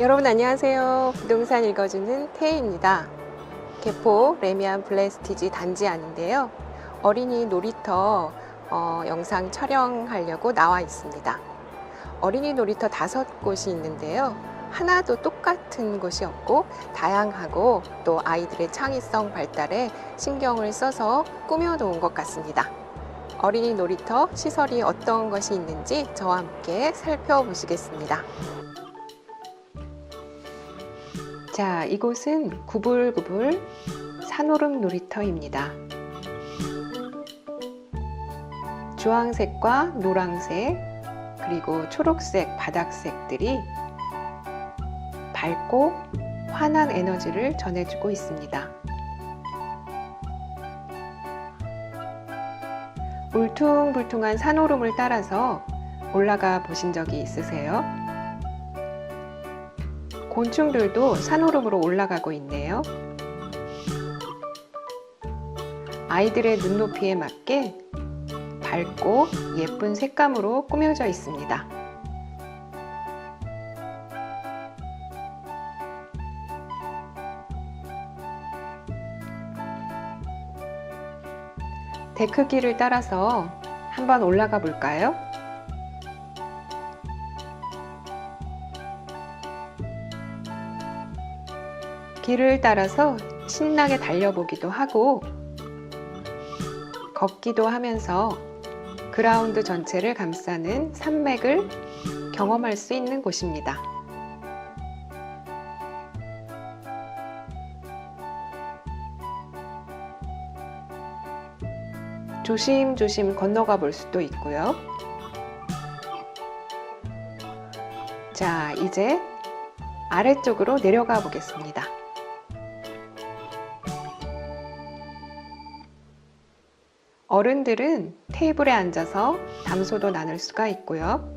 여러분 안녕하세요. 부동산 읽어주는 태희입니다. 개포 레미안 블레스티지 단지 안인데요. 어린이 놀이터 어, 영상 촬영하려고 나와 있습니다. 어린이 놀이터 다섯 곳이 있는데요. 하나도 똑같은 곳이 없고 다양하고 또 아이들의 창의성 발달에 신경을 써서 꾸며 놓은 것 같습니다. 어린이 놀이터 시설이 어떤 것이 있는지 저와 함께 살펴보시겠습니다. 자, 이곳은 구불구불 산오름 놀이터입니다. 주황색과 노란색, 그리고 초록색 바닥색들이 밝고 환한 에너지를 전해주고 있습니다. 울퉁불퉁한 산오름을 따라서 올라가 보신 적이 있으세요? 곤충들도 산오름으로 올라가고 있네요. 아이들의 눈높이에 맞게 밝고 예쁜 색감으로 꾸며져 있습니다. 데크 길을 따라서 한번 올라가 볼까요? 길을 따라서 신나게 달려보기도 하고 걷기도 하면서 그라운드 전체를 감싸는 산맥을 경험할 수 있는 곳입니다. 조심조심 건너가 볼 수도 있고요. 자, 이제 아래쪽으로 내려가 보겠습니다. 어른들은 테이블에 앉아서 담소도 나눌 수가 있고요.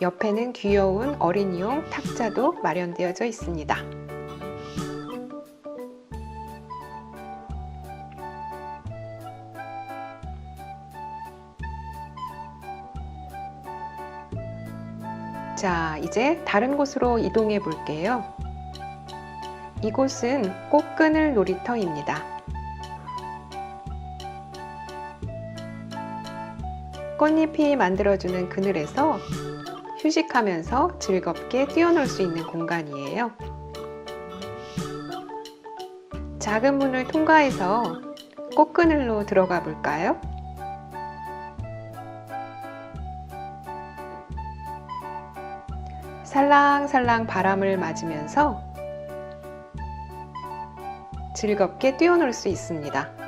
옆에는 귀여운 어린이용 탁자도 마련되어져 있습니다. 자, 이제 다른 곳으로 이동해 볼게요. 이곳은 꽃그늘 놀이터입니다. 꽃잎이 만들어주는 그늘에서 휴식하면서 즐겁게 뛰어놀 수 있는 공간이에요. 작은 문을 통과해서 꽃그늘로 들어가 볼까요? 살랑살랑 바람을 맞으면서 즐겁게 뛰어놀 수 있습니다.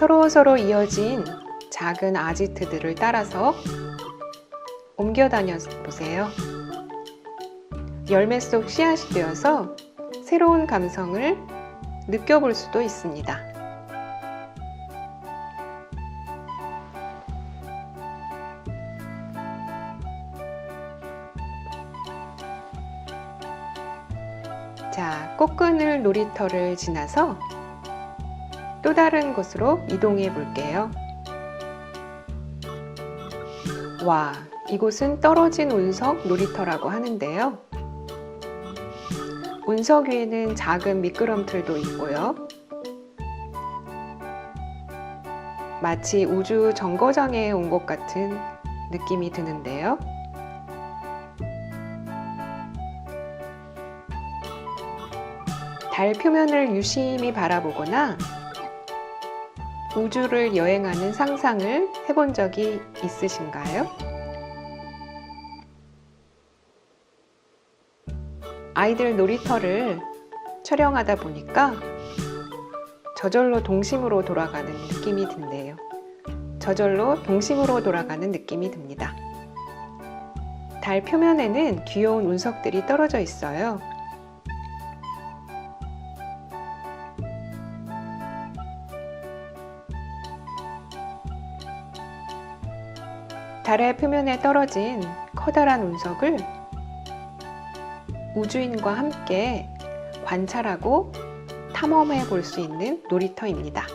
서로서로 이어진 작은 아지트들을 따라서 옮겨 다녀 보세요. 열매 속 씨앗이 되어서 새로운 감성을 느껴볼 수도 있습니다. 자, 꽃그늘 놀이터를 지나서 또 다른 곳으로 이동해 볼게요. 와, 이곳은 떨어진 운석 놀이터라고 하는데요. 운석 위에는 작은 미끄럼틀도 있고요. 마치 우주 정거장에 온 것 같은 느낌이 드는데요. 달 표면을 유심히 바라보거나 우주를 여행하는 상상을 해본 적이 있으신가요? 아이들 놀이터를 촬영하다 보니까 저절로 동심으로 돌아가는 느낌이 든대요. 저절로 동심으로 돌아가는 느낌이 듭니다. 달 표면에는 귀여운 운석들이 떨어져 있어요. 달의 표면에 떨어진 커다란 운석을 우주인과 함께 관찰하고 탐험해 볼 수 있는 놀이터입니다.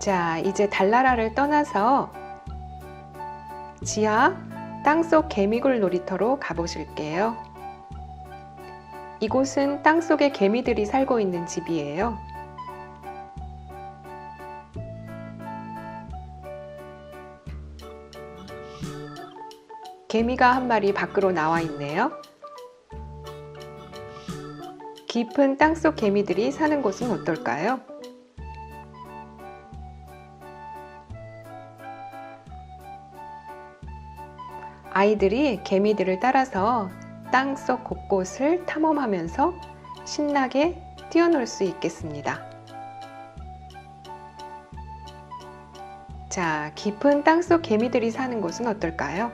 자, 이제 달나라를 떠나서 지하 땅속 개미굴 놀이터로 가보실게요. 이곳은 땅속에 개미들이 살고 있는 집이에요. 개미가 한 마리 밖으로 나와 있네요. 깊은 땅속 개미들이 사는 곳은 어떨까요? 아이들이 개미들을 따라서 땅속 곳곳을 탐험하면서 신나게 뛰어놀 수 있겠습니다. 자, 깊은 땅속 개미들이 사는 곳은 어떨까요?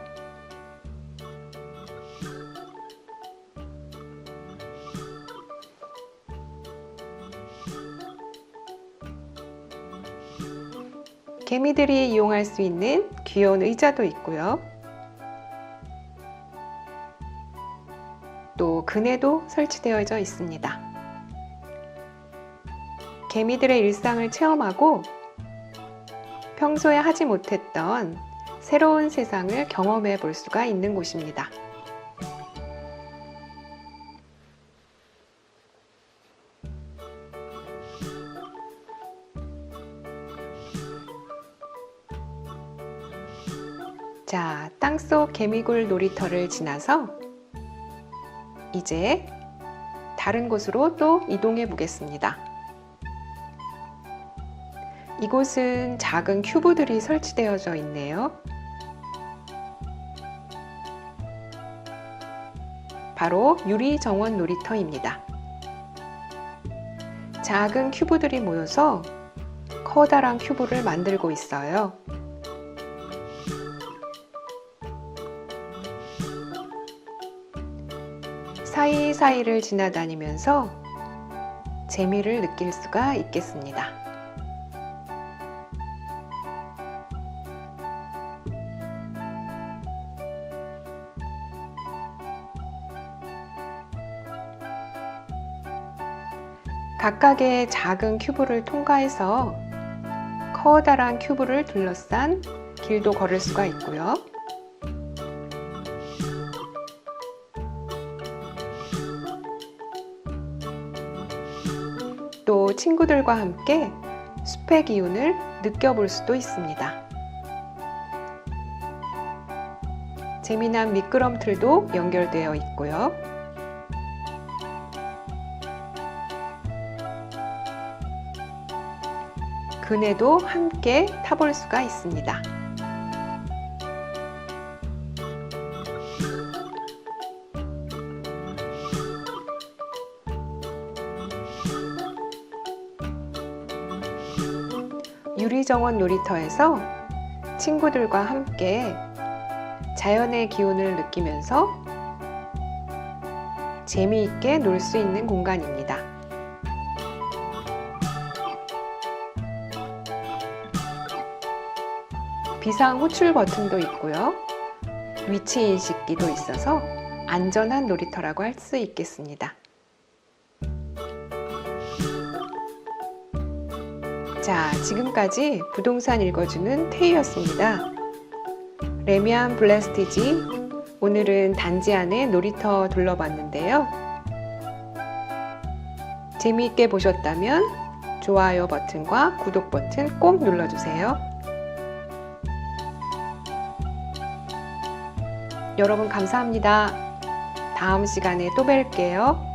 개미들이 이용할 수 있는 귀여운 의자도 있고요. 그네도 설치되어져 있습니다. 개미들의 일상을 체험하고 평소에 하지 못했던 새로운 세상을 경험해 볼 수가 있는 곳입니다. 자, 땅속 개미굴 놀이터를 지나서 이제 다른 곳으로 또 이동해 보겠습니다. 이곳은 작은 큐브들이 설치되어져 있네요. 바로 유리 정원 놀이터입니다. 작은 큐브들이 모여서 커다란 큐브를 만들고 있어요. 사이사이를 지나다니면서 재미를 느낄 수가 있겠습니다. 각각의 작은 큐브를 통과해서 커다란 큐브를 둘러싼 길도 걸을 수가 있고요. 친구들과 함께 숲의 기운을 느껴볼 수도 있습니다. 재미난 미끄럼틀도 연결되어 있고요. 그네도 함께 타볼 수가 있습니다. 정원 놀이터에서 친구들과 함께 자연의 기운을 느끼면서 재미있게 놀 수 있는 공간입니다. 비상 호출 버튼도 있고요. 위치 인식기도 있어서 안전한 놀이터라고 할 수 있겠습니다. 자, 지금까지 부동산 읽어주는 태희였습니다. 레미안 블레스티지 오늘은 단지 안에 놀이터 둘러봤는데요. 재미있게 보셨다면 좋아요 버튼과 구독 버튼 꼭 눌러주세요. 여러분 감사합니다. 다음 시간에 또 뵐게요.